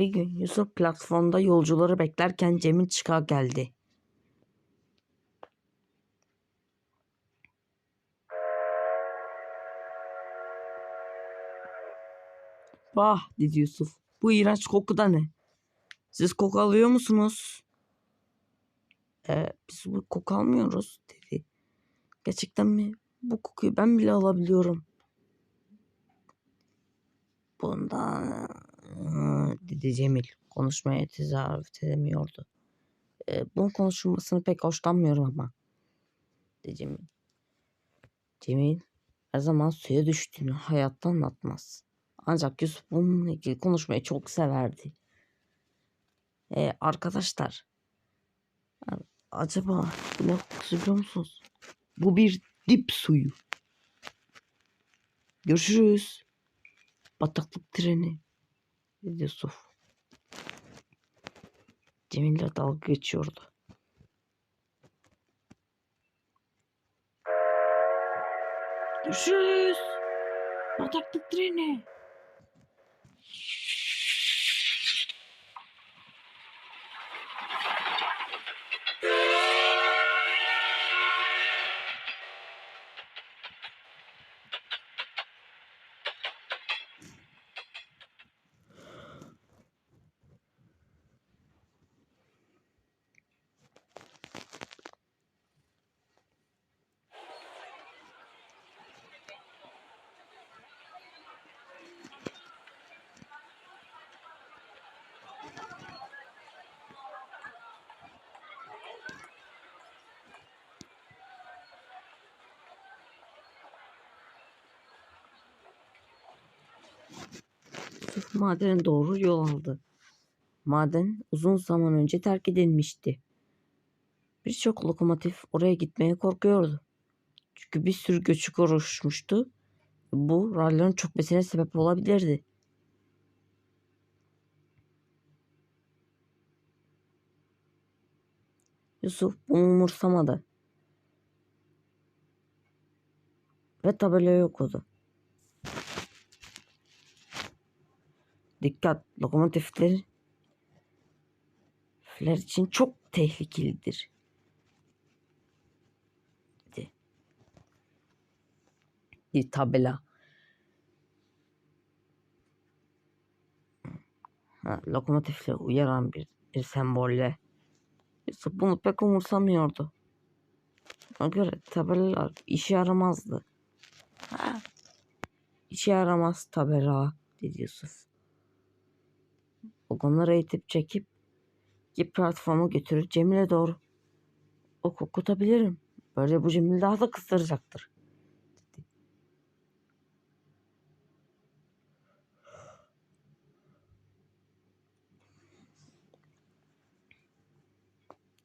Bir gün Yusuf platformda yolcuları beklerken Cemil çıka geldi. Bah dedi Yusuf. Bu iğrenç koku da ne? Siz koku alıyor musunuz? Ee, biz bu koku almıyoruz dedi. Gerçekten mi? Bu kokuyu ben bile alabiliyorum. Bundan dedi Cemil. Konuşmaya tezahürat edemiyordu. E, bunun konuşulmasını pek hoşlanmıyorum ama. Dedi Cemil. Cemil her zaman suya düştüğünü hayatta anlatmaz. Ancak Yusuf bununla ilgili konuşmayı çok severdi. E, arkadaşlar acaba bu ne kokusu musunuz? Bu bir dip suyu. Görüşürüz. Bataklık treni. Dedi Yusuf. Cemil'le dalga geçiyordu. Görüşürüz. Bataklık treni. Madene doğru yol aldı. Maden uzun zaman önce terk edilmişti. Birçok lokomotif oraya gitmeye korkuyordu. Çünkü bir sürü göçük oluşmuştu. Bu rallyonun çökmesine sebep olabilirdi. Yusuf bunu umursamadı. Ve tabelayı okudu. Dikkat! Lokomotifler Fler için çok tehlikelidir. Bir tabela. Ha, lokomotifle uyaran bir, bir sembolle. Yusuf bunu pek umursamıyordu. Ona göre tabelalar işe yaramazdı. Ha, işe yaramaz tabela dedi Yusuf. Vagonları itip çekip bir platforma götürüp Cemil'e doğru o kokutabilirim. Böyle bu Cemil daha da kızdıracaktır. Dedi.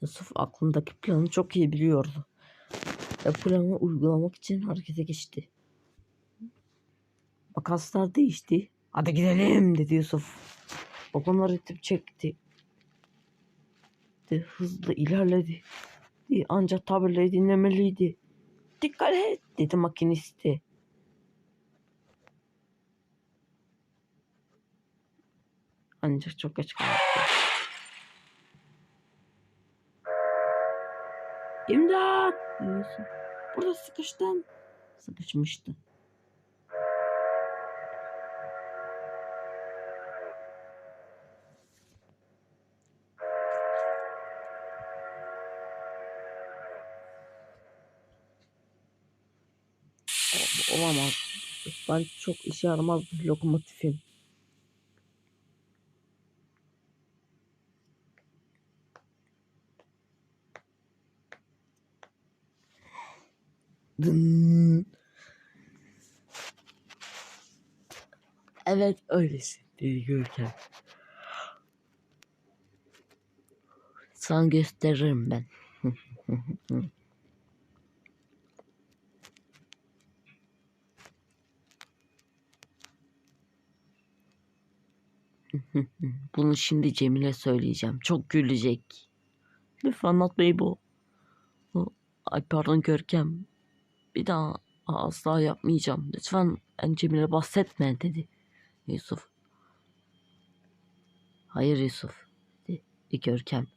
Yusuf aklındaki planı çok iyi biliyordu. Ve planı uygulamak için harekete geçti. Makaslar değişti. Hadi gidelim dedi Yusuf. Vagonları itip çekti. De hızlı ilerledi. De Ancak tabirleri dinlemeliydi. Dikkat et dedi makinisti. Ancak çok geç kaldı. İmdat. Burada sıkıştım. Sıkışmıştı. Olamaz. Ben çok işe yaramaz bir lokomotifim. Dın. Evet öylesin dedi Görkem. Sana gösteririm ben. Bunu şimdi Cemil'e söyleyeceğim. Çok gülecek. Lütfen anlatmayı bu. Ay pardon Görkem. Bir daha asla yapmayacağım. Lütfen en Cemil'e bahsetme dedi Yusuf. Hayır Yusuf dedi Görkem.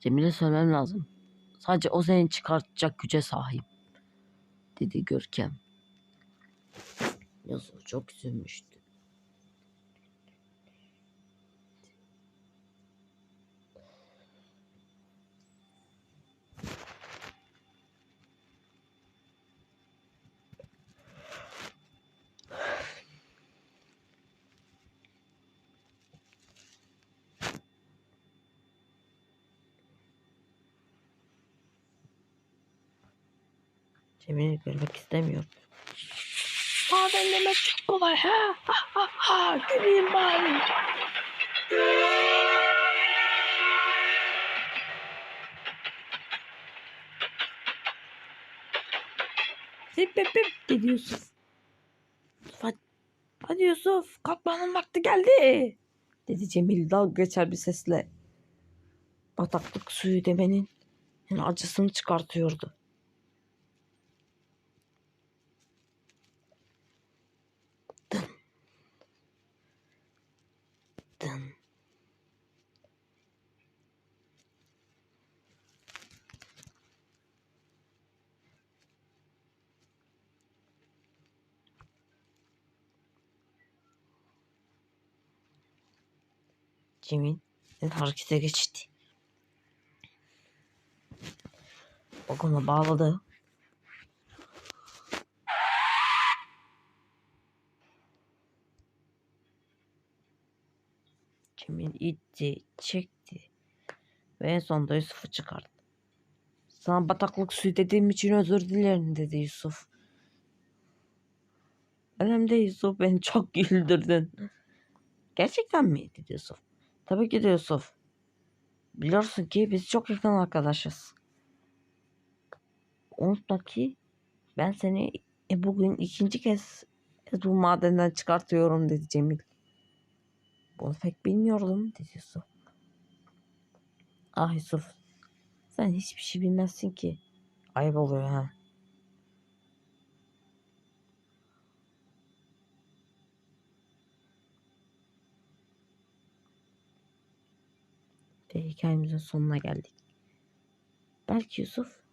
Cemile söylemem lazım. Sadece o seni çıkartacak güce sahip dedi Görkem. Yusuf çok üzülmüştü. Cemil'i görmek istemiyordu. Maden demek çok kolay ha. Ha ha ha. Güleyim bari. Zip bip bip dedi hadi, Yusuf kalkmanın vakti geldi. Dedi Cemil dalga geçer bir sesle. Bataklık suyu demenin acısını çıkartıyordu. Cemil harekete geçti. Vagona bağladı. Cemil itti, çekti ve en sonunda Yusuf'u çıkardı. Sana bataklık suyu dediğim için özür dilerim dedi Yusuf. Önemli değil Yusuf beni çok güldürdün. Gerçekten mi dedi Yusuf. Tabii ki de Yusuf. Biliyorsun ki biz çok yakın arkadaşız. Unutma ki ben seni e, bugün ikinci kez bu madenden çıkartıyorum dedi Cemil. Bunu pek bilmiyordum dedi Yusuf. Ah Yusuf sen hiçbir şey bilmezsin ki. Ayıp oluyor ha. Hikayemizin sonuna geldik. Belki Yusuf